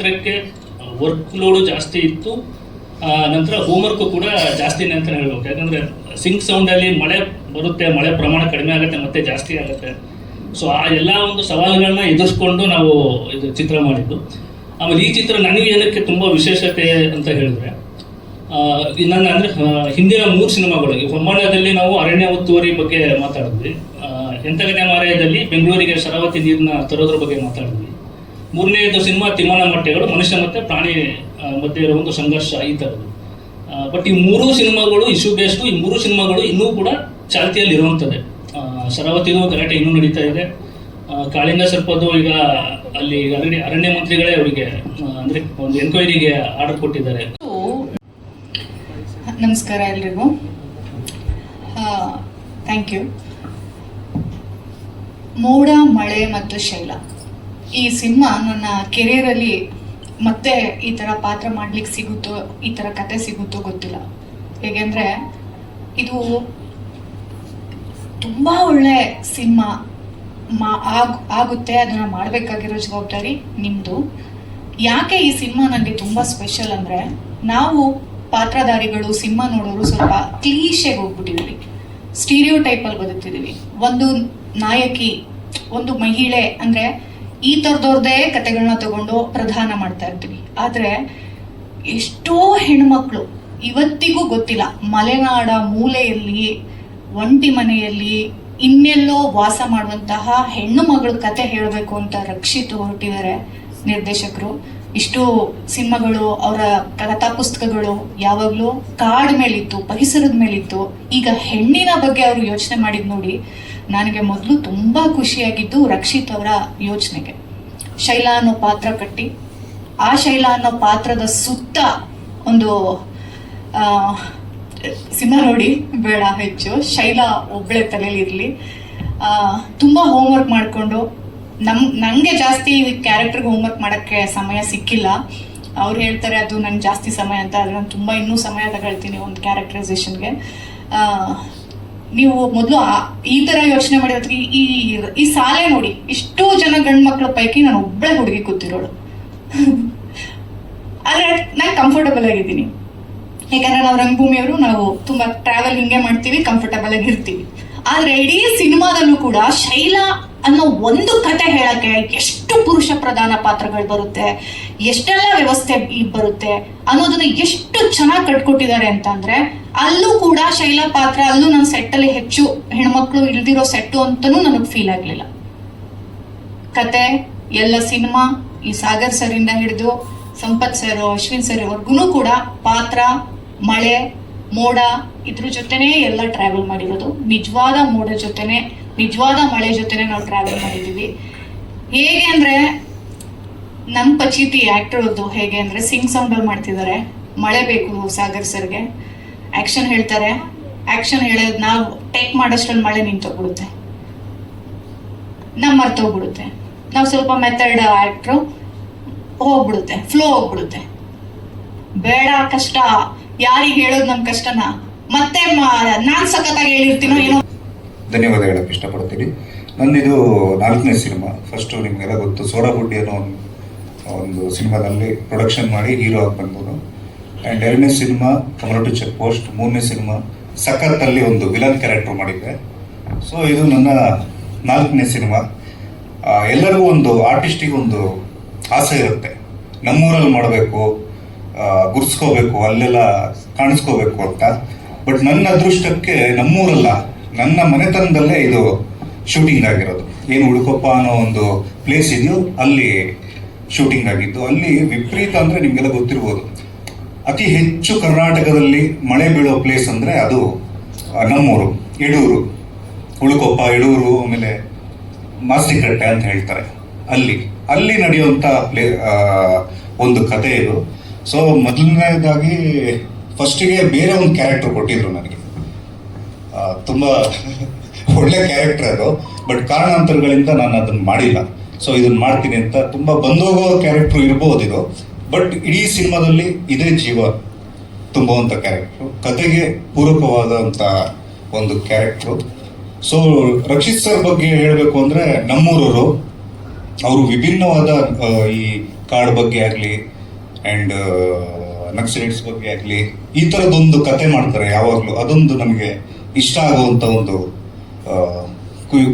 ಚಿತ್ರಕ್ಕೆ work load ಜಾಸ್ತಿ ಇತ್ತು. ನಂತರ ಹೋಮ್ವರ್ಕು ಕೂಡ ಜಾಸ್ತಿನೇ ಅಂತ ಹೇಳ್ಬೇಕು. ಯಾಕಂದ್ರೆ ಸಿಂಕ್ ಸೌಂಡಲ್ಲಿ ಮಳೆ ಬರುತ್ತೆ, ಮಳೆ ಪ್ರಮಾಣ ಕಡಿಮೆ ಆಗುತ್ತೆ, ಮತ್ತೆ ಜಾಸ್ತಿ ಆಗುತ್ತೆ. ಸೊ ಆ ಎಲ್ಲ ಒಂದು ಸವಾಲುಗಳನ್ನ ಎದುರಿಸ್ಕೊಂಡು ನಾವು ಇದು ಚಿತ್ರ ಮಾಡಿದ್ದು. ಆಮೇಲೆ ಈ ಚಿತ್ರ ನನಗೆ ಏನಕ್ಕೆ ತುಂಬ ವಿಶೇಷತೆ ಅಂತ ಹೇಳಿದ್ರೆ ನನ್ನ ಅಂದರೆ ಹಿಂದಿನ ಮೂರು ಸಿನಿಮಾಗಳು ಹೊಂಬಾಳದಲ್ಲಿ ನಾವು ಅರಣ್ಯ ಒತ್ತುವರಿ ಬಗ್ಗೆ ಮಾತಾಡಿದ್ವಿ. ಎಂತಗನೆ ಮಾರಾಯದಲ್ಲಿ ಬೆಂಗಳೂರಿಗೆ ಶರಾವತಿ ನೀರನ್ನ ತರೋದ್ರ ಬಗ್ಗೆ ಮಾತಾಡಿದ್ವಿ. ಮೂರನೇದು ಸಿನಿಮಾ ತಿಮ್ಮನ ಮಟ್ಟೆಗಳು ಮನುಷ್ಯ ಮತ್ತೆ ಪ್ರಾಣಿ ಮಧ್ಯೆ ಇರೋ ಒಂದು ಸಂಘರ್ಷ ಈ ಥರದ್ದು. ಬಟ್ ಈ ಮೂರು ಸಿನಿಮಾಗಳು ಇಶ್ಯೂ ಬೇಸ್ಡು ಈ ಮೂರು ಸಿನಿಮಾಗಳು ಇನ್ನೂ ಕೂಡ ಚಾಲ್ತಿಯಲ್ಲಿ ಇರುವಂಥದ್ದೇ. ಶರಾವತಿ ಗಲಾಟೆ ಇನ್ನೂ ನಡೀತಾ ಇದೆ. ಕಾಳಿಂಗ ಸರ್ಪದ್ದು ಈಗ ಅಲ್ಲಿ ಅರಣ್ಯ ಮಂತ್ರಿಗಳೇ ಅವರಿಗೆ ಅಂದ್ರೆ ಒಂದು ಎನ್ಕ್ವೈರಿಗೆ ಆರ್ಡರ್ ಕೊಟ್ಟಿದ್ದಾರೆ. ನಮಸ್ಕಾರ ಎಲ್ರಿಗೂ. ಥ್ಯಾಂಕ್ ಯು ಮೋಡ, ಮಳೆ ಮತ್ತು ಶೈಲ. ಈ ಸಿನಿಮಾ ನನ್ನ ಕೆರಿಯರಲ್ಲಿ ಮತ್ತೆ ಈ ಥರ ಪಾತ್ರ ಮಾಡ್ಲಿಕ್ಕೆ ಸಿಗುತ್ತೋ, ಈ ಥರ ಕತೆ ಸಿಗುತ್ತೋ ಗೊತ್ತಿಲ್ಲ. ಹೇಗೆಂದರೆ, ಇದು ತುಂಬ ಒಳ್ಳೆ ಸಿನಿಮಾ. ಮಾ, ಆಗ್, ಆಗುತ್ತೆ, ಅದನ್ನು ಮಾಡಬೇಕಾಗಿರೋ ಜವಾಬ್ದಾರಿ ನಿಮ್ಮದು ಯಾಕೆ ಈ ಸಿನಿಮಾ ನನಗೆ ತುಂಬ ಸ್ಪೆಷಲ್ ಅಂದರೆ, ನಾವು ಪಾತ್ರಧಾರಿಗಳು ಸಿನಿಮಾ ನೋಡೋರು ಸ್ವಲ್ಪ ಕ್ಲೀಶೆಗೆ ಹೋಗ್ಬಿಟ್ಟಿದ್ದೀವಿ ಸ್ಟೀರಿಯೋ ಟೈಪಲ್ಲಿ ಬದುಕ್ತಿದೀವಿ. ಒಂದು ನಾಯಕಿ, ಒಂದು ಮಹಿಳೆ ಅಂದರೆ ಈ ಥರದವ್ರದ್ದೇ ಕತೆಗಳನ್ನ ತಗೊಂಡು ಪ್ರಧಾನ ಮಾಡ್ತಾ ಇರ್ತೀವಿ. ಆದರೆ ಎಷ್ಟೋ ಹೆಣ್ಮಕ್ಳು ಇವತ್ತಿಗೂ ಗೊತ್ತಿಲ್ಲ, ಮಲೆನಾಡ ಮೂಲೆಯಲ್ಲಿ, ಒಂಟಿ ಮನೆಯಲ್ಲಿ ಇನ್ನೆಲ್ಲೋ ವಾಸ ಮಾಡುವಂತಹ ಹೆಣ್ಣು ಮಗಳ ಕತೆ ಹೇಳಬೇಕು ಅಂತ ರಕ್ಷಿತ್ ಹೊರಟಿದ್ದಾರೆ ನಿರ್ದೇಶಕರು. ಇಷ್ಟು ಸಿನಿಮಾಗಳು, ಅವರ ಕಥಾ ಪುಸ್ತಕಗಳು ಯಾವಾಗಲೂ ಕಾಡ್ ಮೇಲಿತ್ತು, ಪರಿಸರದ ಮೇಲಿತ್ತು. ಈಗ ಹೆಣ್ಣಿನ ಬಗ್ಗೆ ಅವರು ಯೋಚನೆ ಮಾಡಿದ್ ನೋಡಿ ನನಗೆ ಮೊದಲು ತುಂಬಾ ಖುಷಿಯಾಗಿದ್ದು ರಕ್ಷಿತ್ ಅವರ ಯೋಚನೆಗೆ. ಶೈಲಾ ಅನ್ನೋ ಪಾತ್ರ ಕಟ್ಟಿ, ಆ ಶೈಲಾ ಅನ್ನೋ ಪಾತ್ರದ ಸುತ್ತ ಒಂದು ಸಿನಿಮಾ ನೋಡಿ, ಬೇಡ ಹೆಚ್ಚು. ಶೈಲಾ ಒಬ್ಬಳೆ ತಲೆಯಲ್ಲಿ ಇರಲಿ. ತುಂಬ ಹೋಮ್ವರ್ಕ್ ಮಾಡಿಕೊಂಡು, ನಮ್ ನನಗೆ ಜಾಸ್ತಿ ಕ್ಯಾರೆಕ್ಟರ್ಗೆ ಹೋಮ್ವರ್ಕ್ ಮಾಡೋಕ್ಕೆ ಸಮಯ ಸಿಕ್ಕಿಲ್ಲ. ಅವ್ರು ಹೇಳ್ತಾರೆ, ಅದು ನಂಗೆ ಜಾಸ್ತಿ ಸಮಯ ಅಂತ ಆದರೆ ನಾನು ತುಂಬ ಇನ್ನೂ ಸಮಯ ತಗೊಳ್ತೀನಿ ಒಂದು ಕ್ಯಾರೆಕ್ಟರೈಸೇಷನ್ಗೆ ನೀವು ಮೊದಲು ಈ ತರ ಯೋಚನೆ ಮಾಡಿ ಈ, ಈ- ಸಾಲೆ ನೋಡಿ, ಇಷ್ಟೋ ಜನ ಗಂಡು ಮಕ್ಕಳ ಪೈಕಿ ನಾನು ಒಬ್ಬಳೆ ಹುಡುಗಿ ಕೂತಿರೋಳು. ಆದ್ರೆ ನಾನು ಕಂಫರ್ಟಬಲ್ ಆಗಿದ್ದೀನಿ. ಯಾಕಂದ್ರೆ ನಾವು ರಂಗಭೂಮಿಯವರು, ನಾವು ತುಂಬಾ ಟ್ರಾವೆಲ್ ಹಿಂಗೆ ಮಾಡ್ತೀವಿ ಕಂಫರ್ಟಬಲ್ ಆಗಿ ಇರ್ತೀವಿ. ಆದ್ರೆ ಇಡೀ ಸಿನಿಮಾದಲ್ಲೂ ಕೂಡ ಶೈಲಾ ಅನ್ನೋ ಒಂದು ಕತೆ ಹೇಳಕ್ಕೆ ಎಷ್ಟು ಪುರುಷ ಪ್ರಧಾನ ಪಾತ್ರಗಳು ಬರುತ್ತೆ ಎಷ್ಟೆಲ್ಲ ವ್ಯವಸ್ಥೆ ಬರುತ್ತೆ ಅನ್ನೋದನ್ನ ಎಷ್ಟು ಚೆನ್ನಾಗಿ ಕಟ್ಕೊಟ್ಟಿದ್ದಾರೆ ಅಂತಂದ್ರೆ ಅಲ್ಲೂ ಕೂಡ ಶೈಲಾ ಪಾತ್ರ, ಅಲ್ಲೂ ನನ್ನ ಸೆಟ್ಟಲ್ಲಿ ಹೆಚ್ಚು ಹೆಣ್ಮಕ್ಳು ಇಳ್ದಿರೋ ಸೆಟ್ಟು ಅಂತನೂ ನನಗೆ ಫೀಲ್ ಆಗ್ಲಿಲ್ಲ. ಕತೆ, ಎಲ್ಲ ಸಿನಿಮಾ, ಈ ಸಾಗರ್ ಸರ್ ಹಿಡಿದು ಸಂಪತ್ ಸರ್ ಅಶ್ವಿನ್ ಸರ್ ಅವ್ರಿಗೂ ಕೂಡ ಪಾತ್ರ, ಮಳೆ, ಮೋಡ, ಇದ್ರ ಜೊತೆನೇ ಎಲ್ಲ ಟ್ರಾವೆಲ್ ಮಾಡಿರೋದು. ನಿಜವಾದ ಮೋಡ ಜೊತೆನೆ, ನಿಜವಾದ ಮಳೆ ಜೊತೆನೆ ನಾವು ಟ್ರಾವೆಲ್ ಮಾಡಿದ್ದೀವಿ ಹೇಗೆ ಅಂದ್ರೆ ನಮ್ಮ ಪಚೀತಿ ಆಕ್ಟರ್ದು ಹೇಗೆ ಅಂದ್ರೆ ಸಿಂಗ್ ಸೌಂಡ್ ಅಲ್ಲಿ ಮಾಡ್ತಿದ್ದಾರೆ ಮಳೆ ಬೇಕು ಸಾಗರ್ ಸರ್ಗೆ. ಆಕ್ಷನ್ ಹೇಳ್ತಾರೆ. ಆಕ್ಷನ್ ಹೇಳೋದು ನಾವು ಟೇಕ್ ಮಾಡೋಷ್ಟ್ರಲ್ಲಿ ಮಳೆ ನಿಂತೋಗ್ಬಿಡುತ್ತೆ ನಮ್ಮ ಮರ್ತೋಗ್ಬಿಡುತ್ತೆ ನಾವು ಸ್ವಲ್ಪ ಮೆಥಡ್ ಆಕ್ಟ್ರು ಹೋಗ್ಬಿಡುತ್ತೆ. ಫ್ಲೋ ಹೋಗ್ಬಿಡುತ್ತೆ. ಬೇಡ ಕಷ್ಟ. ಯಾರಿಗೆ ಹೇಳೋದು ನಮ್ಮ ಕಷ್ಟನ? ಮತ್ತೆ ನಾನು ನಾನ್ ಸಖತ್ತಾಗಿ ಹೇಳಿರ್ತೀನೋ ಏನೋ? ಧನ್ಯವಾದ ಹೇಳಕ್ ಇಷ್ಟಪಡ್ತೀನಿ. ನಂದಿದು ನಾಲ್ಕನೇ ಸಿನಿಮಾ. ಫಸ್ಟು ನಿಮಗೆಲ್ಲ ಗೊತ್ತು. ಸೋಡಾ ಅನ್ನೋ ಒಂದು ಒಂದು ಸಿನಿಮಾದಲ್ಲಿ ಪ್ರೊಡಕ್ಷನ್ ಮಾಡಿ ಹೀರೋ ಆಗಿ ಬಂದನು ಆ್ಯಂಡ್ ಎರಡನೇ cinema, Kamala to check post ಮೂರನೇ ಸಿನಿಮಾ, ಸಖತ್ತಲ್ಲಿ ಒಂದು ವಿಲನ್ ಕ್ಯಾರೆಕ್ಟರ್ ಮಾಡಿದ್ದೆ. ಸೊ ಇದು ನನ್ನ ನಾಲ್ಕನೇ ಸಿನಿಮಾ. ಎಲ್ಲರಿಗೂ ಒಂದು ಆರ್ಟಿಸ್ಟಿಗೆ ಒಂದು ಆಸೆ ಇರುತ್ತೆ. ನಮ್ಮೂರಲ್ಲಿ ಮಾಡಬೇಕು ಗುರ್ಸ್ಕೋಬೇಕು, ಅಲ್ಲೆಲ್ಲ ಕಾಣಿಸ್ಕೋಬೇಕು ಅಂತ. ಬಟ್ ನನ್ನ ಅದೃಷ್ಟಕ್ಕೆ ನಮ್ಮೂರಲ್ಲ, ನನ್ನ ಮನೆತನದಲ್ಲೇ ಇದು ಶೂಟಿಂಗ್ ಆಗಿರೋದು. ಏನು ಉಳ್ಕೊಪ್ಪ ಅನ್ನೋ ಒಂದು ಪ್ಲೇಸ್ ಇದೆಯೋ, ಅಲ್ಲಿ ಶೂಟಿಂಗ್ ಆಗಿದ್ದು ಅಲ್ಲಿ ವಿಪರೀತ ಅಂದರೆ ನಿಮಗೆಲ್ಲ ಗೊತ್ತಿರ್ಬೋದು. ಅತಿ ಹೆಚ್ಚು ಕರ್ನಾಟಕದಲ್ಲಿ ಮಳೆ ಬೀಳೋ ಪ್ಲೇಸ್ ಅಂದರೆ ಅದು ನಮ್ಮೂರು ಯಡೂರು ಉಳುಕೊಪ್ಪ ಇಡೂರು ಆಮೇಲೆ ಮಾಸ್ತಿಕಟ್ಟೆ ಅಂತ ಹೇಳ್ತಾರೆ. ಅಲ್ಲಿ ಅಲ್ಲಿ ನಡೆಯುವಂಥ ಪ್ಲೇ ಒಂದು ಕತೆ ಇದು. ಸೊ ಮೊದಲನೇದಾಗಿ ಫಸ್ಟಿಗೆ ಬೇರೆ ಒಂದು ಕ್ಯಾರೆಕ್ಟರ್ ಕೊಟ್ಟಿದ್ರು ನನಗೆ. ತುಂಬ ಒಳ್ಳೆ ಕ್ಯಾರೆಕ್ಟರ್ ಅದು. ಬಟ್ ಕಾರಣಾಂತರಗಳಿಂದ ನಾನು ಅದನ್ನು ಮಾಡಿಲ್ಲ. ಸೊ ಇದನ್ನ ಮಾಡ್ತೀನಿ ಅಂತ ತುಂಬ ಬಂದೋಗೋ ಕ್ಯಾರೆಕ್ಟ್ರು ಇರ್ಬೋದು ಇದು ಬಟ್ ಇಡೀ ಸಿನಿಮಾದಲ್ಲಿ ಇದೇ ಜೀವ ತುಂಬುವಂಥ ಕ್ಯಾರೆಕ್ಟ್ರು ಕತೆಗೆ ಪೂರಕವಾದಂಥ ಒಂದು ಕ್ಯಾರೆಕ್ಟ್ರು ಸೊ ರಕ್ಷಿತ್ ಸರ್ ಬಗ್ಗೆ ಹೇಳಬೇಕು ಅಂದರೆ ನಮ್ಮೂರವರು ಅವರು ವಿಭಿನ್ನವಾದ ಈ ಕಾರ್ಡ್ ಬಗ್ಗೆ ಆಗಲಿ ಆ್ಯಂಡ್ ನಕ್ಸಲೈಟ್ಸ್ ಬಗ್ಗೆ ಆಗಲಿ ಈ ಥರದೊಂದು ಕತೆ ಮಾಡ್ತಾರೆ ಯಾವಾಗಲೂ. ಅದೊಂದು ನಮಗೆ ಇಷ್ಟ ಆಗುವಂಥ ಒಂದು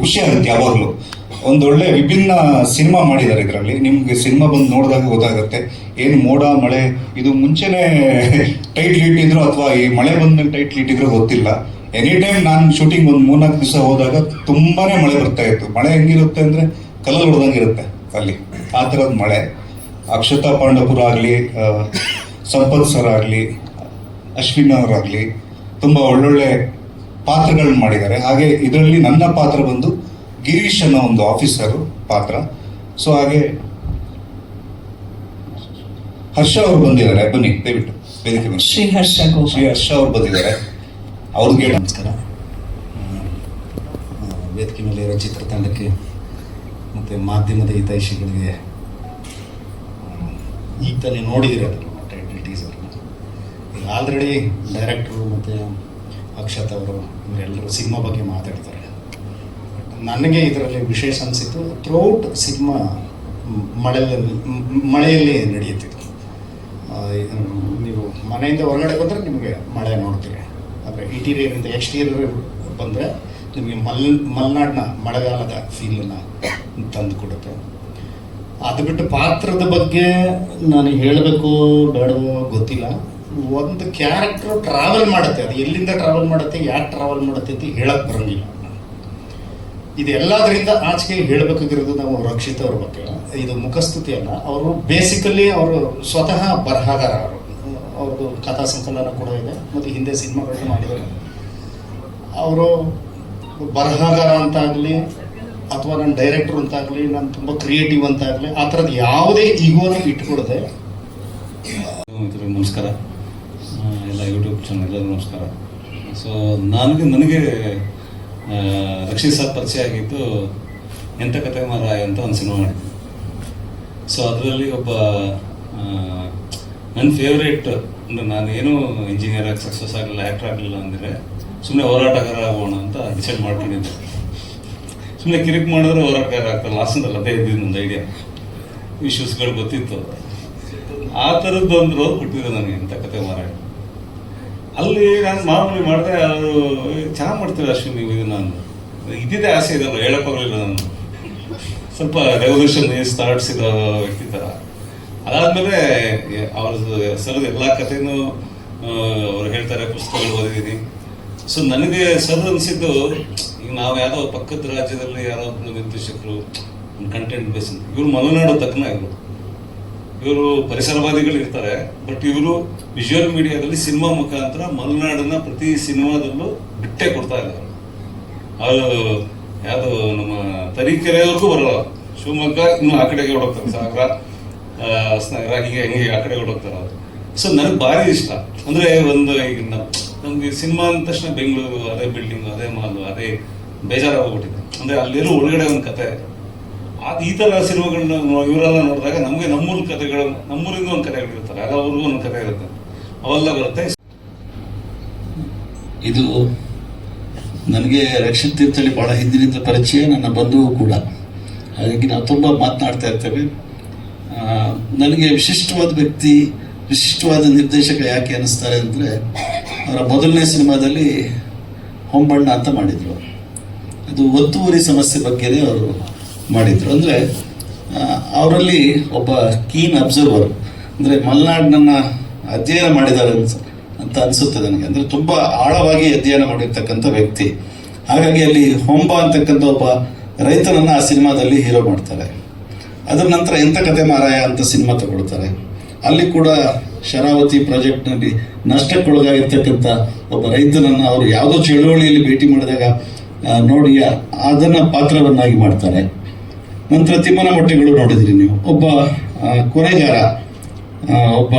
ಖುಷಿ ಆಗುತ್ತೆ ಯಾವಾಗಲೂ. ಒಂದೊಳ್ಳೆ ವಿಭಿನ್ನ ಸಿನಿಮಾ ಮಾಡಿದ್ದಾರೆ ಇದರಲ್ಲಿ. ನಿಮಗೆ ಸಿನಿಮಾ ಬಂದು ನೋಡಿದಾಗ ಗೊತ್ತಾಗುತ್ತೆ. ಏನು ಮೋಡ, ಮಳೆ, ಇದು ಮುಂಚೆನೇ ಟೈಟ್ ಇಟ್ಟಿದ್ರು ಅಥವಾ ಈ ಮಳೆ ಬಂದ ಟೈಟ್ ಇಟ್ಟಿದ್ರು ಗೊತ್ತಿಲ್ಲ. ಎನಿ ಟೈಮ್ ನಾನು ಶೂಟಿಂಗ್ ಒಂದು ಮೂರ್ನಾಲ್ಕು ದಿವಸ ಹೋದಾಗ ತುಂಬಾನೇ ಮಳೆ ಬರ್ತಾ ಇತ್ತು. ಮಳೆ ಹೆಂಗಿರುತ್ತೆ ಅಂದ್ರೆ ಕಲ್ಲಲ್ಲಿ ಹೊಡೆದಂಗೆ ಇರುತ್ತೆ ಅಲ್ಲಿ. ಆ ಥರದ ಮಳೆ. ಅಕ್ಷತಾ ಪಾಂಡಪುರ ಆಗಲಿ ಸಂಪತ್ ಸರ್ ಆಗಲಿ, ಅಶ್ವಿನ್ ಅವರಾಗಲಿ ತುಂಬ ಒಳ್ಳೊಳ್ಳೆ ಪಾತ್ರಗಳನ್ನ ಮಾಡಿದ್ದಾರೆ. ಹಾಗೆ ಇದರಲ್ಲಿ ನನ್ನ ಪಾತ್ರ ಬಂದು ಗಿರೀಶ್ ಅನ್ನೋ ಒಂದು ಆಫೀಸರು ಪಾತ್ರ. ಸೊ ಹಾಗೆ ಹರ್ಷ ಅವರು ಬಂದಿದ್ದಾರೆ. ಬನ್ನಿ ದಯವಿಟ್ಟು ವೇದಿಕೆ ಬನ್ನಿ ಶ್ರೀ ಹರ್ಷ ಶ್ರೀ ಹರ್ಷ ಅವರು ಬಂದಿದ್ದಾರೆ. ಅವ್ರಿಗೆ ನಮಸ್ಕಾರ. ವೇದಿಕೆ ಮೇಲೆ ಇರೋ ಚಿತ್ರತಂಡಕ್ಕೆ ಮತ್ತು ಮಾಧ್ಯಮದ ಹಿತೈಷಿಗಳಿಗೆ ಈಗ ತಾನೇ ನೋಡಿದಿರ ಟೈಟಲ್ ಟೀಸರ್ನ ಈಗ ಆಲ್ರೆಡಿ ಡೈರೆಕ್ಟ್ರು ಮತ್ತು ಅಕ್ಷತ್ ಅವರು ಇವರೆಲ್ಲರೂ ಸಿನಿಮಾ ಬಗ್ಗೆ ಮಾತಾಡ್ತಾರೆ. ನನಗೆ ಇದರಲ್ಲಿ ವಿಶೇಷ ಅನಿಸಿತ್ತು ಥ್ರೂಔಟ್ ಸಿನಿಮಾ ಮಳೆಯಲ್ಲಿ ಮಳೆಯಲ್ಲಿ ನಡೆಯುತ್ತಿತ್ತು. ನೀವು ಮನೆಯಿಂದ ಹೊರಗಡೆ ಬಂದರೆ ನಿಮಗೆ ಮಳೆ ನೋಡ್ತೀರಿ. ಆದರೆ ಇಂಟೀರಿಯರಿಂದ ಎಕ್ಸ್ಟೀರಿಯರ್ ಬಂದರೆ ನಿಮಗೆ ಮಲ್, ಮಲೆನಾಡಿನ ಮಳೆಗಾಲದ ಫೀಲನ್ನು ತಂದು ಕೊಡುತ್ತೆ ಅದು ಬಿಟ್ಟು ಪಾತ್ರದ ಬಗ್ಗೆ ನಾನು ಹೇಳಬೇಕು ಬೇಡವೋ ಗೊತ್ತಿಲ್ಲ. ಒಂದು ಕ್ಯಾರೆಕ್ಟರ್ ಟ್ರಾವೆಲ್ ಮಾಡುತ್ತೆ. ಅದು ಎಲ್ಲಿಂದ ಟ್ರಾವೆಲ್ ಮಾಡುತ್ತೆ, ಯಾಕೆ ಟ್ರಾವೆಲ್ ಮಾಡುತ್ತೆ ಅಂತ ಹೇಳಕ್ಕೆ ಬರೋಂಗಿಲ್ಲ. ಇದು ಎಲ್ಲದರಿಂದ ಆಚೆಗೆ ಹೇಳಬೇಕಾಗಿರೋದು ನಾವು ರಕ್ಷಿತ ಅವ್ರ ಬಗ್ಗೆ. ಇದು ಮುಖಸ್ತುತಿ ಅಲ್ಲ ಅವರು ಬೇಸಿಕಲಿ ಅವರು ಸ್ವತಃ ಬರಹಗಾರ ಅವರು. ಅವ್ರದ್ದು ಕಥಾ ಸಂಕಲನ ಕೂಡ ಇದೆ. ಮತ್ತು ಹಿಂದೆ ಸಿನಿಮಾಗಳನ್ನ ಮಾಡಿದ್ದಾರೆ. ಅವರು ಬರಹಗಾರ ಅಂತಾಗಲಿ ಅಥವಾ ನಾನು ಡೈರೆಕ್ಟರ್ ಅಂತಾಗಲಿ, ನಾನು ತುಂಬ ಕ್ರಿಯೇಟಿವ್ ಅಂತಾಗಲಿ, ಆ ಥರದ್ದು ಯಾವುದೇ ಈಗೋನ ಇಟ್ಕೊಡದೆ ನಮಸ್ಕಾರ. ಎಲ್ಲ ಯೂಟ್ಯೂಬ್ ಚಾನಲ್ ನಮಸ್ಕಾರ. ಸೊ ನನಗೆ ನನಗೆ ರಕ್ಷಿತ್ ಪರಿಚಯ ಆಗಿದ್ದು ಎಂಥ ಕತೆ ಮಾರಾಯ ಅಂತ ಒಂದು ಸಿನಿಮಾ ಮಾಡಿದ್ವಿ. ಸೊ ಅದರಲ್ಲಿ ಒಬ್ಬ ನನ್ನ ಫೇವ್ರೇಟ್ ಅಂದರೆ ನಾನೇನು ಇಂಜಿನಿಯರ್ ಆಗಿ ಸಕ್ಸಸ್ ಆಗಲಿಲ್ಲ ಆ್ಯಕ್ಟರ್ ಆಗಲಿಲ್ಲ ಅಂದರೆ ಸುಮ್ಮನೆ ಹೋರಾಟಗಾರ ಆಗೋಣ ಅಂತ ಡಿಸೈಡ್ ಮಾಡ್ಕೊಂಡಿದ್ದೆ. ಸುಮ್ಮನೆ ಕಿರಿಕ್ ಮಾಡಿದ್ರೆ ಹೋರಾಟಗಾರ ಆಗ್ತಾರೆ ಲಾಸ್ಟಲ್ಲಿ ಅದೇ ಇದ್ದಿದ್ದು ಒಂದು ಐಡಿಯಾ ಇಶ್ಯೂಸ್ಗಳು ಗೊತ್ತಿತ್ತು. ಆ ಥರದ್ದು ಒಂದು ರೋಲ್ ಕೊಟ್ಟಿದ್ರು ನನಗೆ ಇಂಥ ಕತೆ ಮಾರಾಯ ಅಲ್ಲಿ ನಾನು ಮಾಮೂಲಿ ಮಾಡಿದೆ ಅವರು ಚೆನ್ನಾಗಿ ಮಾಡ್ತೀವಿ ಅಶ್ವಿನಿ ನೀವು ನಾನು ಇದ್ದಿದ್ದೇ ಆಸೆ ಇದಲ್ಲ ಹೇಳಕ್ ಬರಲಿಲ್ಲ ನಾನು ಸ್ವಲ್ಪ ರೆವಲ್ಯೂಷನ್ ಸ್ಟಾರ್ಟ್ಸ್ ವ್ಯಕ್ತಿ ಥರ ಅದಾದಮೇಲೆ ಅವ್ರದ್ದು ಸರದ ಎಲ್ಲ ಕಥೆನೂ ಅವ್ರು ಹೇಳ್ತಾರೆ, ಪುಸ್ತಕಗಳು ಓದಿದ್ದೀನಿ. ಸೊ ನನಗೆ ಸರ್ ಅನಿಸಿದ್ದು, ಈಗ ನಾವು ಯಾವುದೋ ಪಕ್ಕದ ರಾಜ್ಯದಲ್ಲಿ ಯಾರೋ ಒಬ್ಬ ನಿರ್ದೇಶಕರು ಕಂಟೆಂಟ್ ಬೇಸ್ ಇವರು ಮಲೆನಾಡು ತಕ್ಕನ ಇವರು. ಇವರು ಪರಿಸರವಾದಿಗಳು ಇರ್ತಾರೆ ಬಟ್ ಇವರು ವಿಜುವಲ್ ಮೀಡಿಯಾದಲ್ಲಿ ಸಿನಿಮಾ ಮುಖಾಂತರ ಮಲೆನಾಡನ್ನ ಪ್ರತಿ ಸಿನಿಮಾದಲ್ಲೂ ಬಿಟ್ಟೆ ಕೊಡ್ತಾ ಇದ್ದಾರೆ. ಅವರು ಯಾವುದು ನಮ್ಮ ತರೀಕೆರೆವರೆಗೂ ಬರಲ್ಲ. ಶಿವಮೊಗ್ಗ ಇನ್ನು ಆ ಕಡೆಗೆ ಹೊಡೋಗ್ತಾರೆ ಸಾಗರ ಸಾಗರ ಹೀಗೆ ಹೀಗೆ ಆ ಕಡೆಗೆ ಹೊಡೋಗ್ತಾರೆ ಸೊ ನನಗೆ ಭಾರಿ ಇಷ್ಟ. ಅಂದ್ರೆ ಒಂದು ಈಗ ನಮಗೆ ಸಿನಿಮಾ ಅಂದ ತಕ್ಷಣ ಬೆಂಗಳೂರು, ಅದೇ ಬಿಲ್ಡಿಂಗ್ ಅದೇ ಮಾಲು ಅದೇ ಬೇಜಾರಾಗ್ಬಿಟ್ಟಿದೆ. ಅಂದ್ರೆ ಅಲ್ಲಿರೋ ಒಳಗಡೆ ಒಂದು ಕತೆ ಅದು ಈ ಥರ ಸಿನಿಮಾಗಳನ್ನ ಇವರೆಲ್ಲ ನೋಡಿದಾಗ ನಮಗೆ ನಮ್ಮೂರ ಕತೆಗಳು, ನಮ್ಮೂರಿಂದ ಒಂದು ಕತೆಗಳಿರ್ತಾರೆ ಆಗ ಅವ್ರಿಗೂ ಒಂದು ಕತೆ ಇರುತ್ತೆ. ಅವೆಲ್ಲ ಬರುತ್ತೆ. ಇದು ನನಗೆ ರಕ್ಷಿತ್ ತೀರ್ಥಳ್ಳಿ ಭಾಳ ಹಿಂದಿನಿಂದ ಪರಿಚಯ, ನನ್ನ ಬಂಧುವು ಕೂಡ. ಹಾಗಾಗಿ ನಾವು ತುಂಬ ಮಾತನಾಡ್ತಾ ಇರ್ತೇವೆ. ನನಗೆ ವಿಶಿಷ್ಟವಾದ ವ್ಯಕ್ತಿ, ವಿಶಿಷ್ಟವಾದ ನಿರ್ದೇಶಕ ಯಾಕೆ ಅನ್ನಿಸ್ತಾರೆ ಅಂದರೆ, ಅವರ ಮೊದಲನೇ ಸಿನಿಮಾದಲ್ಲಿ ಹೊಂಬಣ್ಣ ಅಂತ ಮಾಡಿದರು ಅದು ಒತ್ತುವರಿ ಸಮಸ್ಯೆ ಬಗ್ಗೆನೇ ಅವರು ಮಾಡಿದರು. ಅಂದರೆ ಅವರಲ್ಲಿ ಒಬ್ಬ ಕೀನ್ ಅಬ್ಸರ್ವರ್ ಅಂದರೆ ಮಲೆನಾಡನ್ನ ಅಧ್ಯಯನ ಮಾಡಿದ್ದಾರೆ ಅಂತ ಅನಿಸುತ್ತೆ ನನಗೆ. ಅಂದರೆ ತುಂಬ ಆಳವಾಗಿ ಅಧ್ಯಯನ ಮಾಡಿರ್ತಕ್ಕಂಥ ವ್ಯಕ್ತಿ. ಹಾಗಾಗಿ ಅಲ್ಲಿ ಹೊಂಬ ಅಂತಕ್ಕಂಥ ಒಬ್ಬ ರೈತನನ್ನು ಆ ಸಿನಿಮಾದಲ್ಲಿ ಹೀರೋ ಮಾಡ್ತಾರೆ. ಅದರ ನಂತರ ಎಂಥ ಕತೆ ಮಾರಾಯ ಅಂತ ಸಿನಿಮಾ ತಗೊಳ್ತಾರೆ. ಅಲ್ಲಿ ಕೂಡ ಶರಾವತಿ ಪ್ರಾಜೆಕ್ಟ್ನಲ್ಲಿ ನಷ್ಟಕ್ಕೊಳಗಾಗಿರ್ತಕ್ಕಂಥ ಒಬ್ಬ ರೈತನನ್ನು ಅವರು ಯಾವುದೋ ಚಳುವಳಿಯಲ್ಲಿ ಭೇಟಿ ಮಾಡಿದಾಗ ನೋಡಿ, ಅದನ್ನು ಪಾತ್ರವನ್ನಾಗಿ ಮಾಡ್ತಾರೆ. ನಂತರ ತಿಮ್ಮನ ಮೊಟ್ಟೆಗಳು ನೋಡಿದ್ರಿ ನೀವು. ಒಬ್ಬ ಕೊನೆಗಾರ ಒಬ್ಬ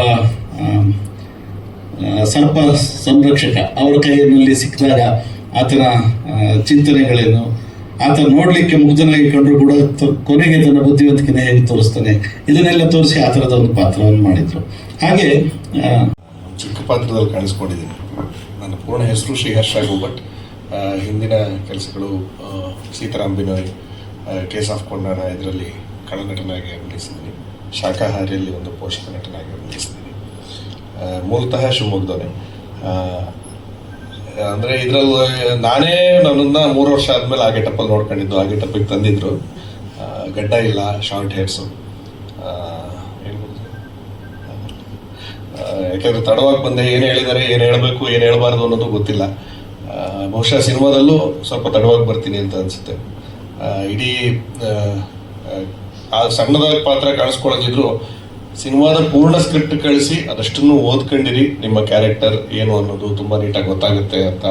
ಸರ್ಪ ಸಂರಕ್ಷಕ ಅವರ ಕೈಯಲ್ಲಿ ಸಿಕ್ಕಿದಾಗ ಆತನ ಚಿಂತನೆಗಳೇನು, ಆತ ನೋಡಲಿಕ್ಕೆ ಮುಗ್ಧನಾಗಿ ಕಂಡು ಕೂಡ ಕೊನೆಗೆ ತನ್ನ ಬುದ್ಧಿವಂತಿಕೆನ ಹೇಗೆ ತೋರಿಸ್ತಾನೆ. ಇದನ್ನೆಲ್ಲ ತೋರಿಸಿ ಆ ಥರದ ಒಂದು ಪಾತ್ರವನ್ನು ಮಾಡಿದ್ರು. ಹಾಗೆ ಚಿಕ್ಕ ಪಾತ್ರದಲ್ಲಿ ಕಾಣಿಸ್ಕೊಂಡಿದ್ದೀನಿ. ನನ್ನ ಪೂರ್ಣ ಹೆಸರು ಶ್ರೀ ಹರ್ಷ ಬಟ್ ಹಿಂದಿನ ಕೆಲಸಗಳು ಸೀತಾರಾಮ್ ಬಿನೋಯ್ ಕೇಸ್ ಆಫ್ ಕೊಂಡಾನ ಇದರಲ್ಲಿ ಕಳನಟನಾಗಿ ಅಭಿನಯಿಸಿದ್ದೀನಿ. ಶಾಖಾಹಾರಿಯಲ್ಲಿ ಒಂದು ಪೋಷಕ ನಟನಾಗಿ ಅಭಿನಯಿಸಿದ್ದೀನಿ. ಮೂಲತಃ ಶಿವಮೊಗ್ಗದವನೇ. ಅಂದರೆ ಇದರಲ್ಲಿ ನಾನೇ ನನ್ನನ್ನು ಮೂರು ವರ್ಷ ಆದಮೇಲೆ ಆ ಗೆಟಪ್ಪಲ್ಲಿ ನೋಡ್ಕೊಂಡಿದ್ದು ಆ ಗೆಟಪ್ಪಿಗೆ ತಂದಿದ್ರು. ಗಡ್ಡ ಇಲ್ಲ ಶಾರ್ಟ್ ಹೇರ್ಸು ಯಾಕಂದ್ರೆ ತಡವಾಗಿ ಬಂದೆ ಏನು ಹೇಳಿದ್ದಾರೆ ಏನು ಹೇಳಬೇಕು ಏನು ಹೇಳಬಾರ್ದು ಅನ್ನೋದು ಗೊತ್ತಿಲ್ಲ. ಬಹುಶಃ ಸಿನಿಮಾದಲ್ಲೂ ಸ್ವಲ್ಪ ತಡವಾಗಿ ಬರ್ತೀನಿ ಅಂತ ಅನ್ಸುತ್ತೆ. ಇಡೀ ಆ, ಸಣ್ಣದಾಗಿ ಪಾತ್ರ ಕಾಣಿಸ್ಕೊಳ್ಳೋದಿದ್ರು ಸಿನಿಮಾದ ಪೂರ್ಣ ಸ್ಕ್ರಿಪ್ಟ್ ಕಳಿಸಿ, ಅದಷ್ಟನ್ನು ಓದ್ಕೊಂಡಿರಿ. ನಿಮ್ಮ ಕ್ಯಾರೆಕ್ಟರ್ ಏನು ಅನ್ನೋದು ತುಂಬ ನೀಟಾಗಿ ಗೊತ್ತಾಗುತ್ತೆ ಅಂತ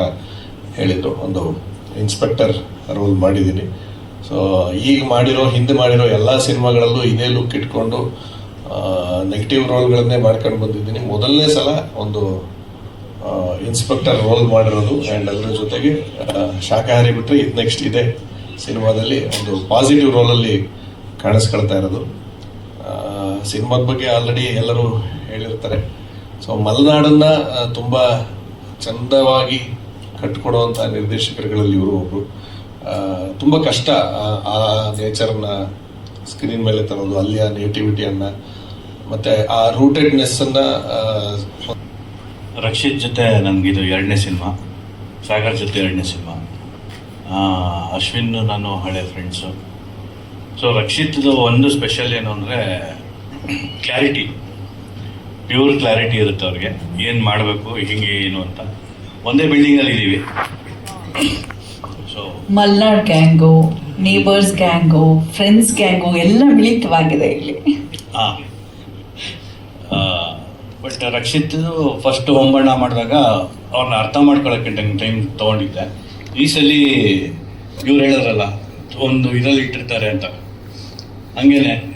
ಹೇಳಿದ್ರು ಒಂದು ಇನ್ಸ್ಪೆಕ್ಟರ್ ರೋಲ್ ಮಾಡಿದ್ದೀನಿ. ಸೊ ಈಗ ಮಾಡಿರೋ, ಹಿಂದೆ ಮಾಡಿರೋ ಎಲ್ಲ ಸಿನಿಮಾಗಳಲ್ಲೂ ಇದೇ ಲುಕ್ ಇಟ್ಕೊಂಡು ನೆಗೆಟಿವ್ ರೋಲ್ಗಳನ್ನೇ ಮಾಡ್ಕೊಂಡು ಬಂದಿದ್ದೀನಿ. ಮೊದಲನೇ ಸಲ ಒಂದು ಇನ್ಸ್ಪೆಕ್ಟರ್ ರೋಲ್ ಮಾಡಿರೋದು ಆ್ಯಂಡ್ ಅದರ ಜೊತೆಗೆ ಶಾಖಾಹಾರಿ ಬಿಟ್ಟರೆ ಇದು ನೆಕ್ಸ್ಟ್ ಇದೆ ಸಿನಿಮಾದಲ್ಲಿ ಒಂದು ಪಾಸಿಟಿವ್ ರೋಲಲ್ಲಿ ಕಾಣಿಸ್ಕೊಳ್ತಾ ಇರೋದು. ಸಿನಿಮಾದ ಬಗ್ಗೆ ಆಲ್ರೆಡಿ ಎಲ್ಲರೂ ಹೇಳಿರ್ತಾರೆ. ಸೊ ಮಲೆನಾಡನ್ನು ತುಂಬ ಚಂದವಾಗಿ ಕಟ್ಟಿಕೊಡುವಂಥ ನಿರ್ದೇಶಕರುಗಳಲ್ಲಿ ಇವರು ಒಬ್ಬರು ತುಂಬ ಕಷ್ಟ, ಆ- ನೇಚರ್ನ ಸ್ಕ್ರೀನ್ ಮೇಲೆ ತರೋದು ಅಲ್ಲಿಯ ನೇಟಿವಿಟಿಯನ್ನು ಮತ್ತು ಆ ರೂಟೆಡ್ನೆಸ್ಸನ್ನು ರಕ್ಷಿತ್ ಜೊತೆ ನನಗಿದು ಎರಡನೇ ಸಿನಿಮಾ, ಸಾಗರ್ ಜೊತೆ ಎರಡನೇ ಸಿನಿಮಾ ಅಶ್ವಿನ್ ನಾನು ಹಳೆ ಫ್ರೆಂಡ್ಸು ಸೊ ರಕ್ಷಿತ್ದು ಒಂದು ಸ್ಪೆಷಲ್ ಏನು ಅಂದರೆ ಕ್ಲಾರಿಟಿ ಪ್ಯೂರ್ ಕ್ಲಾರಿಟಿ ಇರುತ್ತೆ ಅವ್ರಿಗೆ. ಏನು ಮಾಡಬೇಕು ಹಿಂಗೆ ಏನು ಅಂತ. ಒಂದೇ ಬಿಲ್ಡಿಂಗಲ್ಲಿ ಇದ್ದೀವಿ so Malnad gang neighbours gang friends gang ಎಲ್ಲ ಮಿಳಿತವಾಗಿದೆ ಇಲ್ಲಿ. ಹಾಂ. ಬಟ್ ರಕ್ಷಿತ್ ಫಸ್ಟ್ ಹೋಂಬಣ್ಣ ಮಾಡಿದಾಗ ಅವ್ರನ್ನ ಅರ್ಥ ಮಾಡ್ಕೊಳ್ಳೋಕ್ಕೆ ಟೈಮ್ ತೊಗೊಂಡಿದ್ದೆ. ಈ ಸಲ ಇವ್ರು ಹೇಳಿದ್ರಲ್ಲ ಒಂದು ಇದರಲ್ಲಿ ಇಟ್ಟಿರ್ತಾರೆ ಅಂತ. ಹಂಗೇನೆ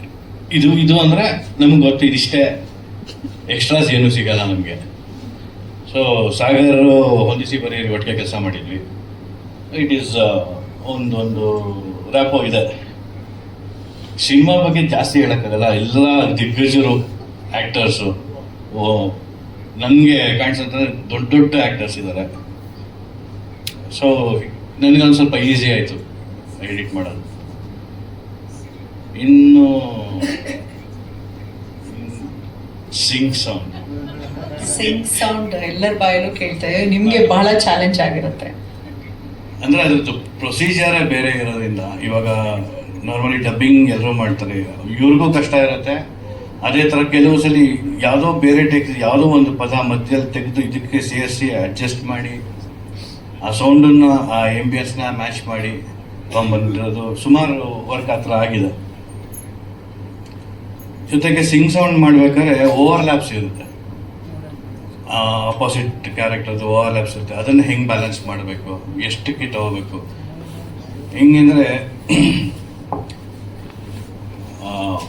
ಇದು ಇದು ಅಂದರೆ ನಮ್ಗೆ ಗೊತ್ತು, ಇದಿಷ್ಟೇ ಎಕ್ಸ್ಟ್ರಾಸ್ ಏನೂ ಸಿಗಲ್ಲ ನಮಗೆ. ಸೊ ಸಾಗರ್ ಹೊಂದಿಸಿ ಬರೀರಿ, ಒಟ್ಟಿಗೆ ಕೆಲಸ ಮಾಡಿದ್ವಿ. ಇಟ್ ಈಸ್ ಒಂದೊಂದು ರ್ಯಾಪೋ ಇದೆ. ಸಿನಿಮಾ ಬಗ್ಗೆ ಜಾಸ್ತಿ ಹೇಳೋಕ್ಕಾಗಲ್ಲ, ಎಲ್ಲ ದಿಗ್ಗಜರು ಆ್ಯಕ್ಟರ್ಸು ಓ, ನನಗೆ ಕಾಣಿಸುತ್ತೆ ದೊಡ್ಡ ದೊಡ್ಡ ಆ್ಯಕ್ಟರ್ಸ್ ಇದ್ದಾರೆ ಸೊ ನನಗೊಂದು ಸ್ವಲ್ಪ ಈಸಿ ಆಯಿತು ಎಡಿಟ್ ಮಾಡೋದು. ಇನ್ನು ಸಿಂಗ್ ಸೌಂಡ್ ಸಿಂಗ್ ಸೌಂಡ್ ಎಲ್ಲರ ಬಾಯಲ್ಲೂ ಕೇಳ್ತೇವೆ ನಿಮಗೆ ಬಹಳ ಚಾಲೆಂಜ್ ಆಗಿರುತ್ತೆ. ಅಂದರೆ ಅದ್ರದ್ದು ಪ್ರೊಸೀಜರೇ ಬೇರೆ ಇರೋದ್ರಿಂದ ಇವಾಗ ನಾರ್ಮಲಿ ಡಬ್ಬಿಂಗ್ ಎಲ್ಲರೂ ಮಾಡ್ತಾರೆ. ಇವ್ರಿಗೂ ಕಷ್ಟ ಇರುತ್ತೆ. ಅದೇ ಥರ ಕೆಲವು ಸಲ ಯಾವುದೋ ಬೇರೆ ಟೆಕ್ ಯಾವುದೋ ಒಂದು ಪದ ಮಧ್ಯದಲ್ಲಿ ತೆಗೆದು ಇದಕ್ಕೆ ಸೇರಿಸಿ ಅಡ್ಜಸ್ಟ್ ಮಾಡಿ ಆ ಸೌಂಡನ್ನು ಆ ಎಂಬಿಯನ್ಸ್ನ ಮ್ಯಾಚ್ ಮಾಡಿ ತೊಗೊಂಬಂದಿರೋದು ಸುಮಾರು ವರ್ಕ್ ಆ ಥರ ಆಗಿದೆ. ಜೊತೆಗೆ ಸಿಂಗ್ ಸೌಂಡ್ ಮಾಡ್ಬೇಕಾದ್ರೆ ಓವರ್ಲ್ಯಾಪ್ಸ್ ಇರುತ್ತೆ ಅಪೋಸಿಟ್ ಕ್ಯಾರೆಕ್ಟರ್ದು ಓವರ್ಲ್ಯಾಪ್ಸ್ ಇರುತ್ತೆ ಅದನ್ನು ಹೆಂಗೆ ಬ್ಯಾಲೆನ್ಸ್ ಮಾಡಬೇಕು? ಎಷ್ಟಕ್ಕೆ ತಗೋಬೇಕು? ಹೆಂಗಂದ್ರೆ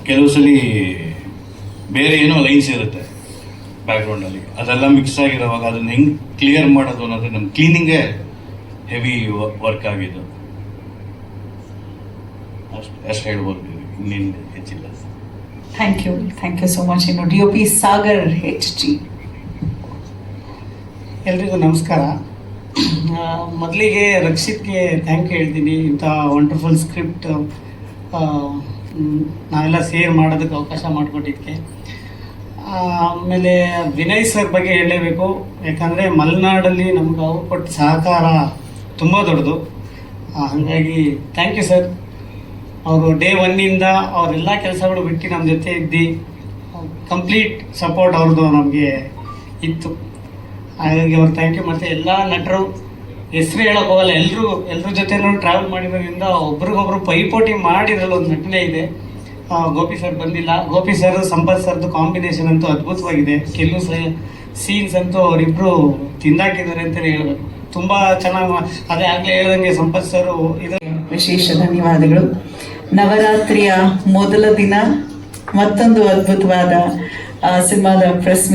ಕೆಲವು ಸಲ ಬೇರೆ ಏನೋ ಲೈನ್ಸ್ ಇರುತ್ತೆ ಬ್ಯಾಕ್ಗ್ರೌಂಡಲ್ಲಿ ಅದೆಲ್ಲ ಮಿಕ್ಸ್ ಆಗಿರೋವಾಗ ಅದನ್ನು ಹೆಂಗೆ ಕ್ಲಿಯರ್ ಮಾಡೋದು ಅನ್ನೋದು ನಮ್ಮ ಕ್ಲೀನಿಂಗೇ ಹೆವಿ ವರ್ಕ್ ಆಗಿದ್ದು. ಅಷ್ಟು ಅಷ್ಟು ಹೇಳ್ಬೋದು ಇನ್ನೇನು ಹೆಚ್ಚಿಲ್ಲ. Thank you thank you so much ಇನ್ನು D O P Sagar H G ಎಲ್ರಿಗೂ ನಮಸ್ಕಾರ. ಮೊದಲಿಗೆ ರಕ್ಷಿತ್ಗೆ ಥ್ಯಾಂಕ್ ಹೇಳ್ತೀನಿ. ಇಂಥ ವಂಡರ್ಫುಲ್ ಸ್ಕ್ರಿಪ್ಟ್ ನಾವೆಲ್ಲ ಸೇರ್ ಮಾಡೋದಕ್ಕೆ ಅವಕಾಶ ಮಾಡಿಕೊಟ್ಟಿದ್ದಕ್ಕೆ. ಆಮೇಲೆ ವಿನಯ್ ಸರ್ ಬಗ್ಗೆ ಹೇಳಲೇಬೇಕು. ಯಾಕಂದರೆ ಮಲೆನಾಡಲ್ಲಿ ನಮ್ಗೆ ಅವ್ರು ಕೊಟ್ಟ ಸಹಕಾರ ತುಂಬ ದೊಡ್ಡದು. ಹಾಗಾಗಿ ಥ್ಯಾಂಕ್ ಯು ಸರ್ ಅವರು ಡೇ ಒನ್ನಿಂದ ಅವರೆಲ್ಲ ಕೆಲಸಗಳು ಬಿಟ್ಟು ನಮ್ಮ ಜೊತೆ ಇದ್ದು. ಕಂಪ್ಲೀಟ್ ಸಪೋರ್ಟ್ ಅವ್ರದ್ದು ನಮಗೆ ಇತ್ತು. ಹಾಗಾಗಿ ಅವ್ರು ಥ್ಯಾಂಕ್ ಯು ಮತ್ತು ಎಲ್ಲ ನಟರು, ಹೆಸರು ಹೇಳೋಕೆ ಹೋಗಲ್ಲ ಎಲ್ಲರೂ ಎಲ್ಲರ ಜೊತೆನೂ ಟ್ರಾವೆಲ್ ಮಾಡಿರೋದ್ರಿಂದ ಒಬ್ರಿಗೊಬ್ರು ಪೈಪೋಟಿ ಮಾಡಿರಲ್ಲ ಒಂದು ನಟನೆ ಇದೆ. ಗೋಪಿ ಸರ್ ಬಂದಿಲ್ಲ. ಗೋಪಿ ಸರ್ ಸಂಪತ್ ಸರ್ದು ಕಾಂಬಿನೇಷನ್ ಅಂತೂ ಅದ್ಭುತವಾಗಿದೆ. ಕೆಲವು ಸೀನ್ಸ್ ಅಂತೂ ಅವರಿಬ್ಬರು ತಿಂದಾಕಿದ್ದಾರೆ ಅಂತಲೇ ಹೇಳ್ಬೇಕು ತುಂಬ ಚೆನ್ನಾಗಿ ಅದೇ ಆಗಲೇ ಹೇಳ್ದಂಗೆ ಸಂಪತ್ ಸರ್ ಇದು ವಿಶೇಷ ಧನ್ಯವಾದಗಳು. ನವರಾತ್ರಿಯ ಮೊದಲ ದಿನ ಮತ್ತೊಂದು ಅದ್ಭುತವಾದ ಸಿನಿಮಾದ ಪ್ರೆಸ್